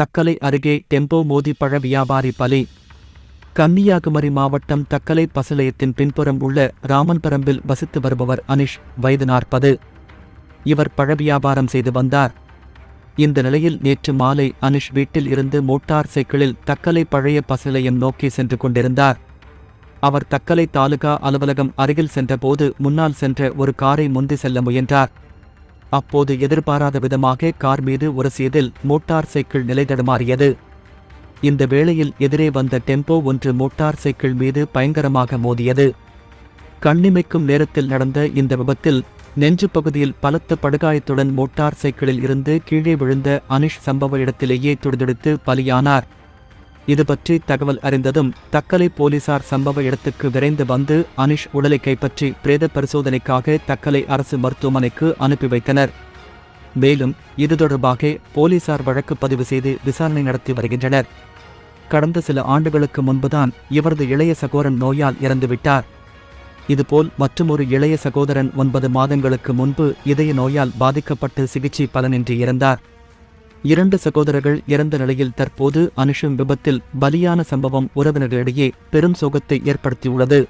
தக்கலை அருகே டெம்போ மோதி பழ வியாபாரி பலி. கன்னியாகுமரி மாவட்டம் தக்கலை பசலையத்தின் பின்புறம் உள்ள ராமன்பரம்பில் வசித்து வருபவர் அனிஷ் வயது நாற்பது. இவர் பழ வியாபாரம் செய்து வந்தார். இந்த நிலையில் நேற்று மாலை அனிஷ் வீட்டில் இருந்து மோட்டார் சைக்கிளில் தக்கலை பழைய பசலையம் நோக்கி சென்று கொண்டிருந்தார். அவர் தக்கலை தாலுகா அலுவலகம் அருகில் சென்றபோது முன்னால் சென்ற ஒரு காரை முந்தி செல்ல முயன்றார். அப்போது எதிர்பாராத விதமாக கார் மீது உரசியதில் மோட்டார் சைக்கிள் நிலைதடுமாறியது இந்த வேளையில் எதிரே வந்த டெம்போ ஒன்று மோட்டார் சைக்கிள் மீது பயங்கரமாக மோதியது. கண்ணிமைக்கும் நேரத்தில் நடந்த இந்த விபத்தில் நெஞ்சு பகுதியில் பலத்த படுகாயத்துடன் மோட்டார் சைக்கிளில் இருந்து கீழே விழுந்த அனிஷ் சம்பவ இடத்திலேயே துடிதுடித்து பலியானார். இது பற்றி தகவல் அறிந்ததும் தக்கலை போலீசார் சம்பவ இடத்துக்கு விரைந்து வந்து அனிஷ் உடலை கைப்பற்றி பிரேத பரிசோதனைக்காக தக்கலை அரசு மருத்துவமனைக்கு அனுப்பி வைத்தனர். மேலும் இது தொடர்பாக போலீசார் வழக்கு பதிவு செய்து விசாரணை நடத்தி வருகின்றனர். கடந்த சில ஆண்டுகளுக்கு முன்புதான் இவரது இளைய சகோதரன் நோயால் இறந்துவிட்டார். இதுபோல் மற்றுமொரு இளைய சகோதரன் ஒன்பது மாதங்களுக்கு முன்பு இதய நோயால் பாதிக்கப்பட்டு சிகிச்சை பலனின்றி இறந்தார். இரண்டு சகோதரர்கள் இறந்த நிலையில் தற்போது அனுஷும் விபத்தில் பலியான சம்பவம் உறவினர்களிடையே பெரும் சோகத்தை ஏற்படுத்தியுள்ளது.